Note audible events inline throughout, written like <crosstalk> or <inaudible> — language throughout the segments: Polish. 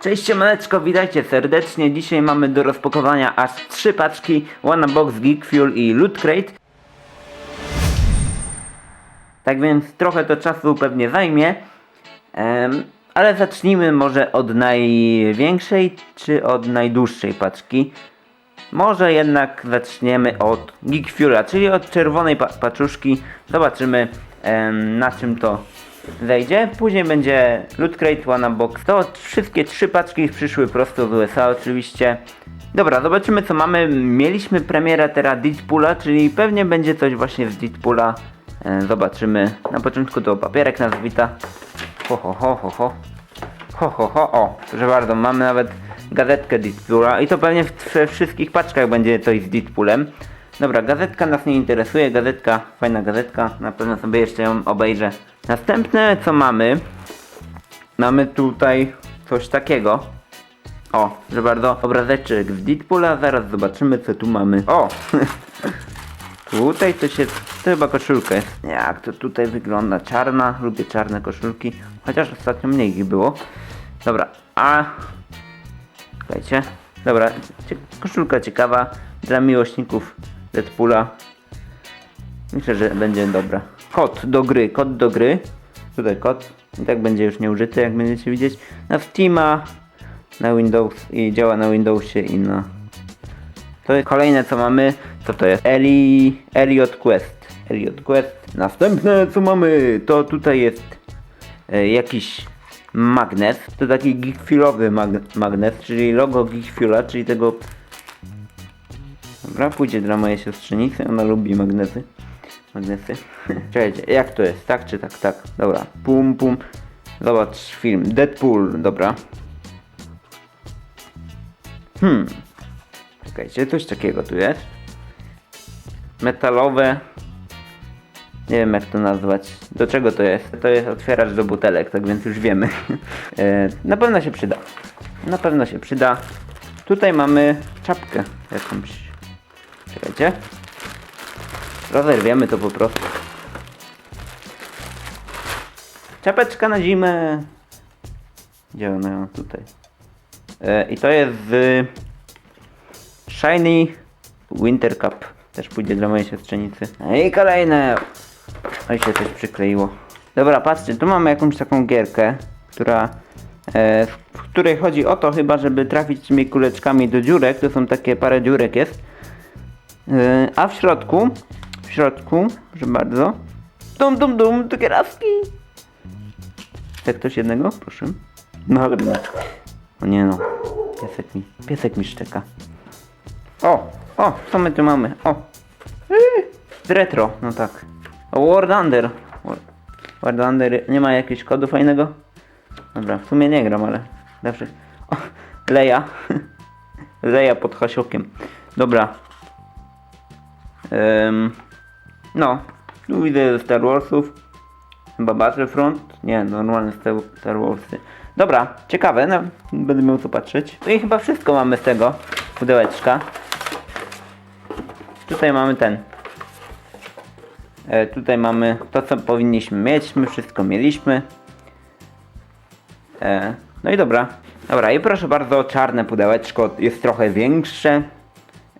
Cześć siemaneczko, witajcie serdecznie. Dzisiaj mamy do rozpakowania aż trzy paczki One Box, Geek Fuel i Loot Crate. Tak więc trochę to czasu pewnie zajmie. Em, ale zacznijmy może od największej czy od najdłuższej paczki. Może jednak zaczniemy od Geek Fuela, czyli od czerwonej pa paczuszki. Zobaczymy em, na czym to zejdzie. Później będzie Loot Crate One Box. To wszystkie trzy paczki przyszły prosto z USA oczywiście. Dobra, zobaczymy co mamy. Mieliśmy premierę teraz Deadpoola, czyli pewnie będzie coś właśnie z Deadpoola. E, zobaczymy. Na początku to papierek nas wita. Ho ho ho ho ho. Ho ho ho, o, proszę bardzo, mamy nawet gazetkę Deadpoola i to pewnie we wszystkich paczkach będzie coś z Deadpoolem. Dobra, gazetka nas nie interesuje, gazetka, fajna gazetka, na pewno sobie jeszcze ją obejrzę. Następne co mamy, mamy tutaj coś takiego. O, że bardzo obrazeczek z Deadpoola, zaraz zobaczymy co tu mamy. O! <laughs> Tutaj to się, to chyba koszulka jest. Jak to tutaj wygląda? Czarna, lubię czarne koszulki. Chociaż ostatnio mniej ich było. Dobra, a... Słuchajcie. Dobra, koszulka ciekawa dla miłośników Deadpoola. Myślę, że będzie dobra. Kod do gry, kod do gry. Tutaj kod. I tak będzie już nieużyty, jak będziecie widzieć. Na Steama, na Windows i działa na Windowsie i na to jest kolejne co mamy, co to jest? Eli, Elliot Quest. Elliot Quest. Następne co mamy, to tutaj jest e, jakiś magnes. To taki geekfilowy mag magnes, czyli logo geekfila, czyli tego... Dobra, pójdzie dla mojej siostrzenicy, ona lubi magnesy. Magnesy. <laughs> Czekajcie, jak to jest? Tak czy tak? Tak. Dobra. Pum, pum. Zobacz film. Deadpool, dobra. Hmm. Czekajcie, coś takiego tu jest. Metalowe. Nie wiem jak to nazwać. Do czego to jest? To jest otwieracz do butelek, tak więc już wiemy. <laughs> E, Na pewno się przyda. Na pewno się przyda. Tutaj mamy czapkę jakąś. Czekajcie. Rozerwiemy to po prostu. Czapeczka na zimę. Gdzie ona tutaj? E, I to jest z Shiny Winter Cup. Też pójdzie dla mojej siostrzenicy. No I kolejne. Oj się coś przykleiło. Dobra, patrzcie, tu mamy jakąś taką gierkę, która e, w której chodzi o to chyba, żeby trafić tymi kuleczkami do dziurek. To są takie parę dziurek jest. E, a w środku, w środku, proszę bardzo, dum dum dum, cukierowski. Chce ktoś jednego? Proszę. No. O nie no. Piesek mi, piesek mi szczeka. O, o, co my tu mamy? O. Z retro, no tak. O, World Under. War- World Under, nie ma jakiegoś kodu fajnego? Dobra, w sumie nie gram, ale zawsze. O, Leja. Leja <laughs> pod hasiokiem. Dobra. Ym, no, tu widzę Star Warsów. Chyba Battlefront? Nie, normalne Star Warsy. Dobra, ciekawe, no, będę miał co patrzeć. No i chyba wszystko mamy z tego pudełeczka. Tutaj mamy ten. E, tutaj mamy to, co powinniśmy mieć. My wszystko mieliśmy. E, no i dobra. Dobra, i proszę bardzo, czarne pudełeczko jest trochę większe.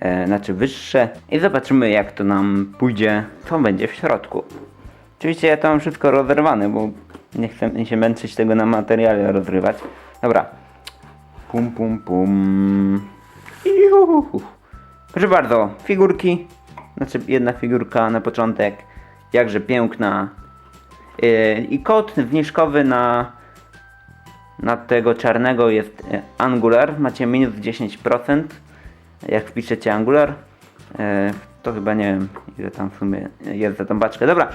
E, znaczy wyższe. I zobaczymy, jak to nam pójdzie, co będzie w środku. Oczywiście ja to mam wszystko rozerwane, bo nie chcę się męczyć tego na materiale rozrywać. Dobra. Pum, pum, pum. Juhu. Proszę bardzo, figurki. Znaczy jedna figurka na początek. Jakże piękna. Yy, I kod zniżkowy na, na tego czarnego jest e, Angular. Macie minus 10%. Jak wpiszecie Angular. Yy, to chyba nie wiem ile tam w sumie jest za tą paczkę. Dobra.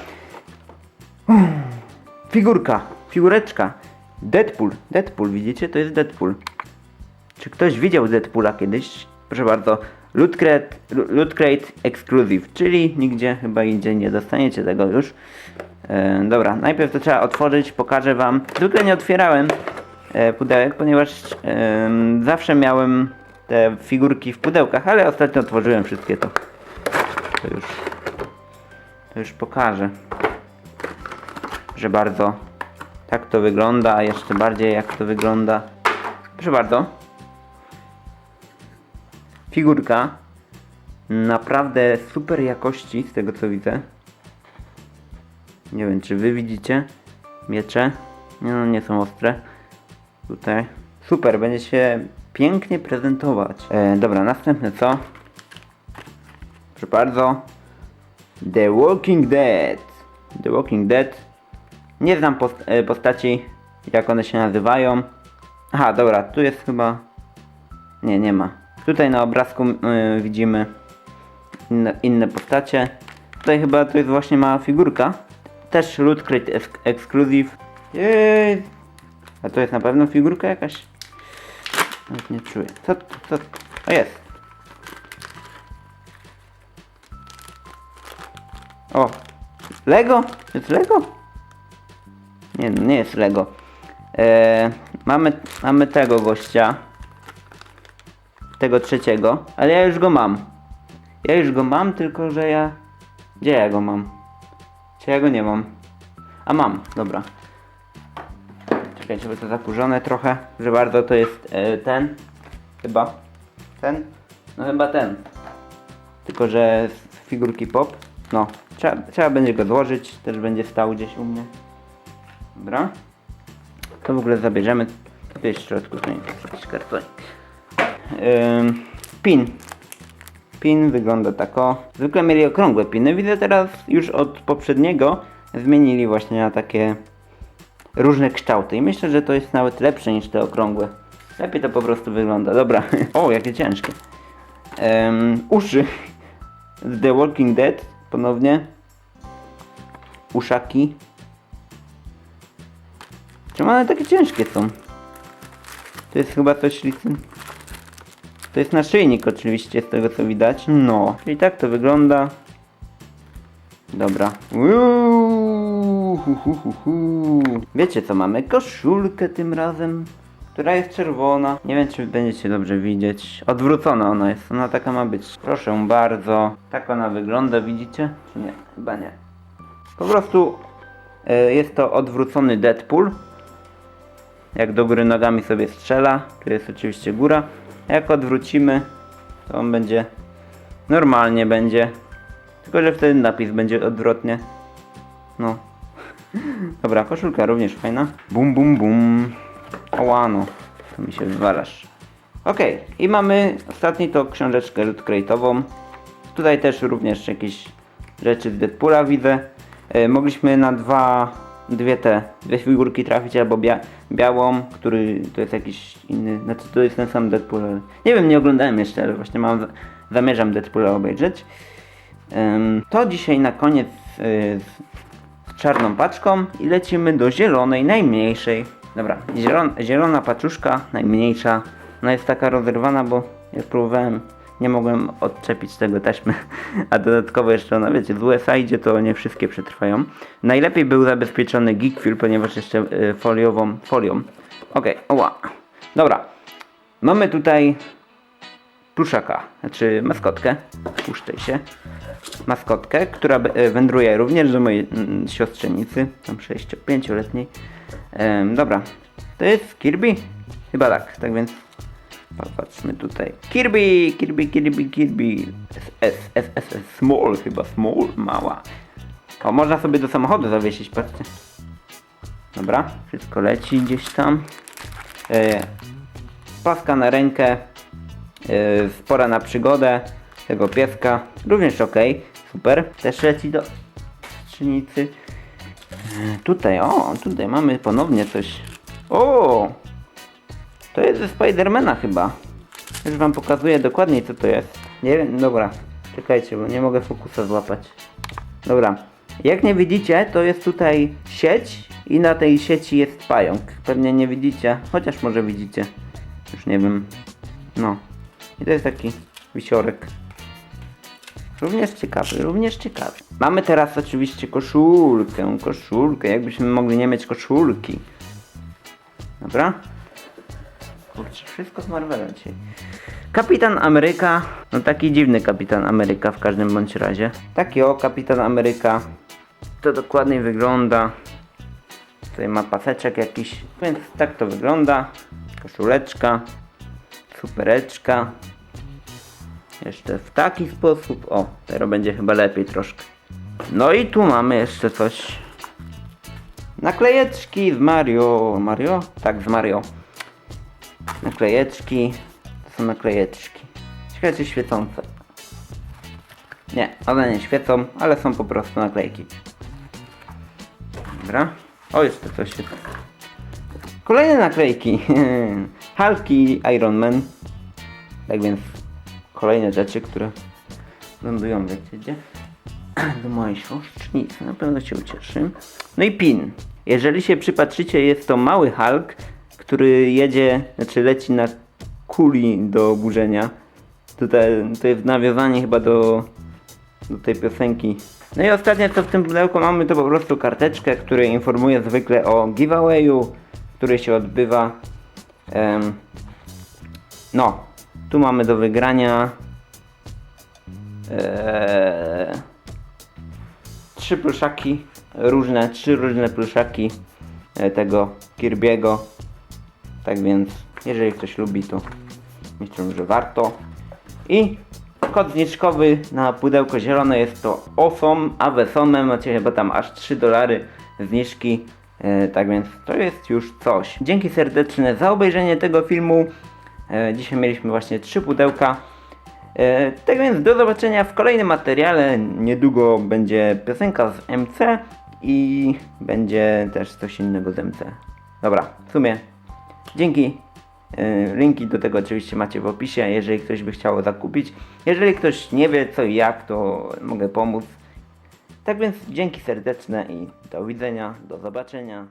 Figurka, figureczka. Deadpool, Deadpool, widzicie? To jest Deadpool. Czy ktoś widział Deadpoola kiedyś? Proszę bardzo. Loot Crate, Loot Crate Exclusive, czyli nigdzie chyba indziej nie dostaniecie tego już. E, dobra, najpierw to trzeba otworzyć, pokażę wam. Zwykle nie otwierałem e, pudełek, ponieważ e, zawsze miałem te figurki w pudełkach, ale ostatnio otworzyłem wszystkie to. To już, to już pokażę. Że bardzo tak to wygląda, a jeszcze bardziej jak to wygląda Proszę bardzo. Figurka. Naprawdę super jakości, z tego co widzę. Nie wiem, czy wy widzicie. Miecze. Nie, no, nie są ostre. Tutaj. Super, będzie się pięknie prezentować. E, dobra, następne co? Proszę bardzo. The Walking Dead. The Walking Dead. Nie znam post e, postaci, jak one się nazywają. Aha, dobra, tu jest chyba... Nie, nie ma. Tutaj na obrazku y, widzimy inne, inne postacie. Tutaj chyba to jest właśnie mała figurka. Też Loot Crate ex Exclusive. Jej. A to jest na pewno figurka jakaś? Nawet nie czuję. Co, co? A jest. O! Lego? To jest Lego? Nie, no nie jest Lego. Eee, mamy, mamy tego gościa. Tego trzeciego. Ale ja już go mam. Ja już go mam, tylko że ja... Gdzie ja go mam? Czy ja go nie mam? A mam, dobra. Czekajcie, bo to zakurzone trochę. Że bardzo to jest e, ten. Chyba. Ten? No chyba ten. Tylko, że z figurki pop. No, trzeba, trzeba będzie go złożyć. Też będzie stał gdzieś u mnie. Dobra. To w ogóle zabierzemy. To jest w środku, to jest jakiś kartonik. Ym, pin. Pin wygląda tak o. Zwykle mieli okrągłe piny. Widzę teraz już od poprzedniego zmienili właśnie na takie różne kształty. I myślę, że to jest nawet lepsze niż te okrągłe. Lepiej to po prostu wygląda. Dobra. <laughs> O, jakie ciężkie. Ym, uszy. The Walking Dead ponownie. Uszaki. Czemu one takie ciężkie są? To jest chyba coś. To jest naszyjnik oczywiście, z tego co widać. No, czyli tak to wygląda. Dobra. Uuu, hu, hu, hu, hu. Wiecie co mamy? Koszulkę tym razem, która jest czerwona. Nie wiem czy będziecie dobrze widzieć. Odwrócona ona jest, ona taka ma być. Proszę bardzo. Tak ona wygląda, widzicie? Czy nie? Chyba nie. Po prostu e, jest to odwrócony Deadpool. Jak do góry nogami sobie strzela, tu jest oczywiście góra. Jak odwrócimy, to on będzie normalnie będzie. Tylko, że wtedy napis będzie odwrotnie. No. Dobra, koszulka również fajna. Bum, bum, bum. Ołano. To mi się wywalasz. Okej, i mamy ostatni to książeczkę crate'ową. Tutaj też również jakieś rzeczy z Deadpoola widzę. E, mogliśmy na dwa, dwie te, dwie figurki trafić, albo bia białą, który to jest jakiś inny, znaczy to jest ten sam Deadpool, ale nie wiem, nie oglądałem jeszcze, ale właśnie mam, zamierzam Deadpoola obejrzeć. To dzisiaj na koniec e, czarną paczką i lecimy do zielonej, najmniejszej. Dobra, zielon, zielona paczuszka, najmniejsza. Ona jest taka rozerwana, bo ja próbowałem, nie mogłem odczepić tego taśmy. <laughs> A dodatkowo jeszcze ona, wiecie, z USA idzie, to nie wszystkie przetrwają. Najlepiej był zabezpieczony Geekfil, ponieważ jeszcze y, foliową, folią. Okej, oła. Dobra. Mamy tutaj pluszaka, znaczy maskotkę. Puszczaj się. Maskotkę, która e, wędruje również do mojej mm, siostrzenicy, tam 6-5-letniej. Em, dobra, to jest Kirby? Chyba tak, tak więc popatrzmy tutaj. Kirby, Kirby, Kirby, Kirby. S, S, S, S, S, small chyba, small, mała. O, można sobie do samochodu zawiesić, patrzcie. Dobra, wszystko leci gdzieś tam. E, paska na rękę, e, spora na przygodę tego pieska, również ok, super. Też leci do strzelnicy. Tutaj, o, tutaj mamy ponownie coś. O! To jest ze Spidermana chyba. Już wam pokazuję dokładniej co to jest. Nie wiem, dobra. Czekajcie, bo nie mogę fokusa złapać. Dobra. Jak nie widzicie, to jest tutaj sieć i na tej sieci jest pająk. Pewnie nie widzicie, chociaż może widzicie. Już nie wiem. No. I to jest taki wisiorek. Również ciekawy, również ciekawy. Mamy teraz oczywiście koszulkę, koszulkę. Jakbyśmy mogli nie mieć koszulki. Dobra? Kurczę, wszystko z Marvela dzisiaj. Kapitan Ameryka, no taki dziwny Kapitan Ameryka w każdym bądź razie. Taki o, Kapitan Ameryka. To dokładniej wygląda. Tutaj ma paseczek jakiś, więc tak to wygląda. koszuleczka, supereczka. Jeszcze w taki sposób. O, teraz będzie chyba lepiej troszkę. No i tu mamy jeszcze coś. Naklejeczki z Mario. Mario? Tak, z Mario. Naklejeczki. To są naklejeczki. Ciekawe czy świecące. Nie, one nie świecą, ale są po prostu naklejki. Dobra. O, jeszcze coś jest. Kolejne naklejki. <laughs> Hulk i Iron Man. Tak więc kolejne rzeczy, które lądują, wiecie gdzie? <clears throat> Do mojej siostrzenicy, na pewno się ucieszy. No i pin. Jeżeli się przypatrzycie, jest to mały Hulk, który jedzie, znaczy leci na kuli do oburzenia. Tutaj to jest nawiązanie chyba do, do tej piosenki. No i ostatnie co w tym pudełku mamy to po prostu karteczkę, która informuje zwykle o giveawayu, który się odbywa. Em, no, tu mamy do wygrania eee, trzy pluszaki, różne, trzy różne pluszaki e, tego Kirby'ego. Tak więc, jeżeli ktoś lubi, to myślę, że warto. I kod zniżkowy na pudełko zielone jest to OSOM, a wesome macie chyba tam aż 3 dolary zniżki. E, tak więc to jest już coś. Dzięki serdeczne za obejrzenie tego filmu. E, dzisiaj mieliśmy właśnie trzy pudełka. Tak więc do zobaczenia w kolejnym materiale. Niedługo będzie piosenka z MC i będzie też coś innego z MC. Dobra, w sumie dzięki. E, Linki do tego oczywiście macie w opisie, jeżeli ktoś by chciał zakupić. Jeżeli ktoś nie wie co i jak, to mogę pomóc. Tak więc dzięki serdeczne i do widzenia, do zobaczenia.